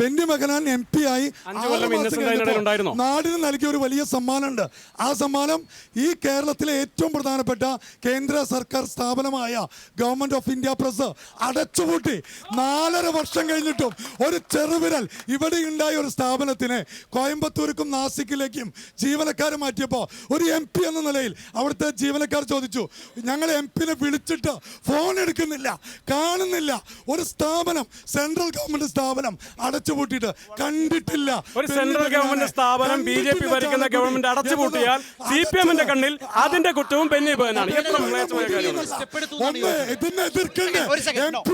Benny മകനാൻ M P ആയി നാടിന് നൽകിയ ഒരു വലിയ സമ്മാനമുണ്ട്. ആ സമ്മാനം ഈ കേരളത്തിലെ ഏറ്റവും പ്രധാനപ്പെട്ട കേന്ദ്ര സർക്കാർ സ്ഥാപനമായ ഗവൺമെന്റ് ഓഫ് ഇന്ത്യ പ്രസ് അടച്ചുപൂട്ടി. നാലര വർഷം കഴിഞ്ഞിട്ടും ഒരു ചെറുവിരൽ ഇവിടെ ഉണ്ടായ ഒരു സ്ഥാപനത്തിനെ കോയമ്പത്തൂർക്കും നാസിക്കിലേക്കും ജീവനക്കാരെ മാറ്റിയപ്പോൾ ഒരു എം പി എന്ന നിലയിൽ അവിടുത്തെ ജീവനക്കാർ ചോദിച്ചു ഞങ്ങൾ എം പിനെ വിളിച്ചിട്ട് ഫോൺ എടുക്കുന്നില്ല കാണുന്നില്ല. ഒരു സ്ഥാപനം സെൻട്രൽ ഗവൺമെന്റ് സ്ഥാപനം അടച്ചുപൂട്ടിയിട്ട് കണ്ടിട്ടില്ല. ഒരു സെൻട്രൽ ഗവൺമെന്റ് സ്ഥാപനം ബി ജെ പി ഭരിക്കുന്ന ഗവൺമെന്റ് അടച്ചുപൂട്ടിയാൽ സി പി എമ്മിന്റെ കണ്ണിൽ അതിന്റെ കുറ്റവും ബെന്നി ബഹനാണ്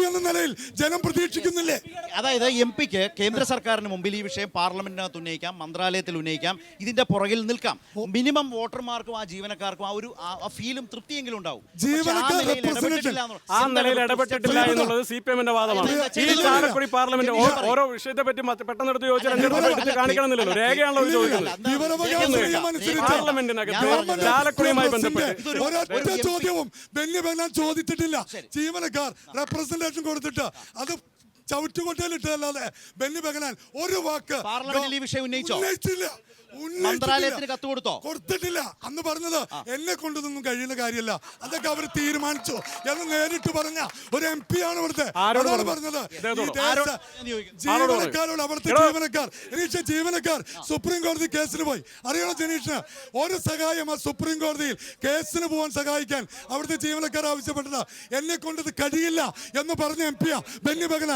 എന്ന നിലയിൽ ജനം പ്രതീക്ഷിക്കുന്നില്ലേ? അതായത് എം പിക്ക് കേന്ദ്ര സർക്കാരിന് മുമ്പിൽ ഈ വിഷയം പാർലമെന്റിനകത്ത് ഉന്നയിക്കാം മന്ത്രാലയത്തിൽ ഉന്നയിക്കാം ഇതിന്റെ പുറകിൽ നിൽക്കാം. മിനിമം വോട്ടർമാർക്കും ആ ജീവനക്കാർക്കും ആ ഒരു ആ- ഫീലും തൃപ്തിയെങ്കിലും ഉണ്ടാവും. ആ ജീവനക്കാർ നിലയിൽ ഇടപെട്ടിട്ടില്ല ആ നിലയിൽ ഇടപെട്ടിട്ടില്ല എന്നുള്ളത് സി പി എമ്മിന്റെ വാദമാണ്. ഈ ചാലക്കുടി പാർലമെന്റ് ഓരോ ഓരോ വിഷയത്തെ പറ്റി മറ്റ് പെട്ടെന്ന് എടുത്ത് ചോദിച്ചാൽ എടുത്ത് കാണിക്കണമെന്നില്ലല്ലോ. രേഖയാണല്ലോ അവർ ചോദിക്കുന്നത് പാർലമെന്റിനകത്ത് ചാലക്കുടിയുമായി ബന്ധപ്പെട്ട് ഒരൊറ്റ ചോദ്യവും ബെന്നി ചോദിച്ചിട്ടില്ല. ജീവനക്കാർ റെപ്രസെന്റേഷൻ കൊടുത്തിട്ട് അത് ചവിറ്റുകൊട്ടയിലിട്ടല്ലാതെ ബെന്നി ബെഹനാൻ ഒരു വാക്ക് പാർലമെന്റിൽ ഈ വിഷയം ഉന്നയിച്ചോ? ഉന്നയിച്ചില്ല. മന്ത്രാലയത്തിന് കത്ത് കൊടുത്തോ? കൊടുത്തിട്ടില്ല. അന്ന് പറഞ്ഞത് എന്നെ കൊണ്ടൊന്നും കഴിയുന്ന കാര്യമല്ല. അതൊക്കെ അവർ തീരുമാനിച്ചു. എന്ന് നേരിട്ട് പറഞ്ഞ ഒരു എം പി ആണ് ഇവിടുത്തെ. അതാണ് പറഞ്ഞു? പറഞ്ഞത്. ജീവനക്കാരോട് അവിടുത്തെ ജീവനക്കാർ. ജനീഷ് ജീവനക്കാർ സുപ്രീം കോടതി കേസിന് പോയി. അറിയണോ ജനീഷിന്? ഒരു സഹായം ആ സുപ്രീം കോടതിയിൽ കേസിന് പോകാൻ സഹായിക്കാൻ അവിടുത്തെ ജീവനക്കാർ ആവശ്യപ്പെട്ടത്. എന്നെ കൊണ്ടത് കഴിയില്ല എന്ന് പറഞ്ഞ എം പിയാ ബെന്നി ബഗന